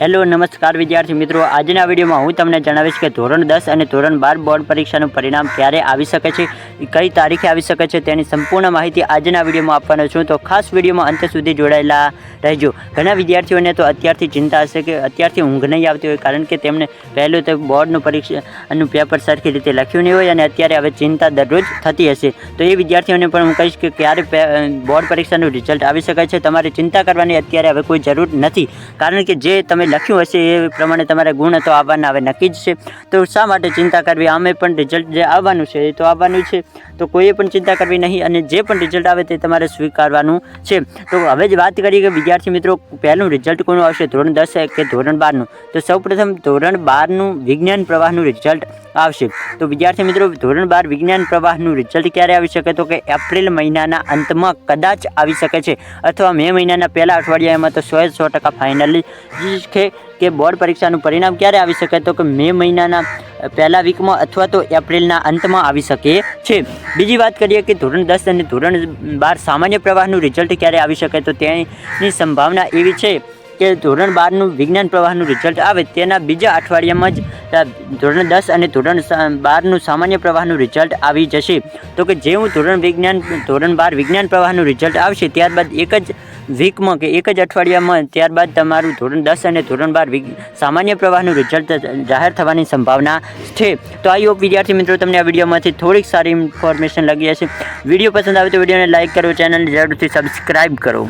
Hello, નમસ્કાર વિદ્યાર્થી મિત્રો. આજના વિડીયોમાં હું તમને જણાવીશ કે ધોરણ દસ અને ધોરણ બાર બોર્ડ પરીક્ષાનું પરિણામ ક્યારે આવી શકે છે, કઈ તારીખે આવી શકે છે તેની સંપૂર્ણ માહિતી આજના વિડીયોમાં આપવાનો છું. તો ખાસ વિડીયોમાં અંત સુધી જોડાયેલા રહેજો. ઘણા વિદ્યાર્થીઓને તો અત્યારથી ચિંતા હશે કે અત્યારથી ઊંઘ નહીં આવતી હોય, કારણ કે તેમને પહેલું તો બોર્ડનું પરીક્ષાનું પેપર સરખી રીતે લખ્યું નહીં હોય અને અત્યારે હવે ચિંતા દરરોજ થતી હશે. તો એ વિદ્યાર્થીઓને પણ હું કહીશ કે ક્યારે બોર્ડ પરીક્ષાનું રિઝલ્ટ આવી શકે છે, તમારે ચિંતા કરવાની અત્યારે હવે કોઈ જરૂર નથી. કારણ કે જે તમે લખ્યું હશે એ પ્રમાણે તમારે ગુણ તો આવવાના હવે નક્કી જ છે. તો શા માટે ચિંતા કરવી? આમે પણ રિઝલ્ટ જે આવવાનું છે એ તો આવવાનું છે. તો કોઈએ પણ ચિંતા કરવી નહીં અને જે પણ રિઝલ્ટ આવે તે તમારે સ્વીકારવાનું છે. તો હવે જ વાત કરીએ કે વિદ્યાર્થી મિત્રો, પહેલું રિઝલ્ટ કોનું આવશે? ધોરણ દસ કે ધોરણ બારનું? તો સૌપ્રથમ ધોરણ બારનું વિજ્ઞાન પ્રવાહનું રિઝલ્ટ આવશે. તો વિદ્યાર્થી મિત્રો, ધોરણ બાર વિજ્ઞાન પ્રવાહનું રિઝલ્ટ ક્યારે આવી શકે? તો કે એપ્રિલ મહિનાના અંતમાં કદાચ આવી શકે છે. અથવા મે મહિનાના પહેલા અઠવાડિયામાં તો સો એ સો ટકા ફાઇનલી છે કે બોર્ડ પરીક્ષાનું પરિણામ ક્યારે આવી શકે? તો કે મે મહિનાના પહેલા વીકમાં અથવા તો એપ્રિલના અંતમાં આવી શકે છે. બીજી વાત કરીએ કે ધોરણ દસ અને ધોરણ બાર સામાન્ય પ્રવાહનું રિઝલ્ટ ક્યારે આવી શકે? તો તેની સંભાવના એવી છે કે ધોરણ બારનું વિજ્ઞાન પ્રવાહનું રિઝલ્ટ આવે તેના બીજા અઠવાડિયામાં જ ધોરણ દસ અને ધોરણ બારનું સામાન્ય પ્રવાહનું રિઝલ્ટ આવી જશે. તો કે જેવું ધોરણ વિજ્ઞાન, ધોરણ બાર વિજ્ઞાન પ્રવાહનું રિઝલ્ટ આવશે, ત્યારબાદ એક જ વીકમાં કે એક જ અઠવાડિયામાં ત્યારબાદ તમારું ધોરણ દસ અને ધોરણ બાર સામાન્ય પ્રવાહનું રિઝલ્ટ જાહેર થવાની સંભાવના છે. તો આ યોગ વિદ્યાર્થી મિત્રો તમને આ વિડીયોમાંથી થોડીક સારી ઇન્ફોર્મેશન લાગી હશે. વીડિયો પસંદ આવે તો વિડીયોને લાઇક કરો, ચેનલને જરૂરથી સબસ્ક્રાઇબ કરો.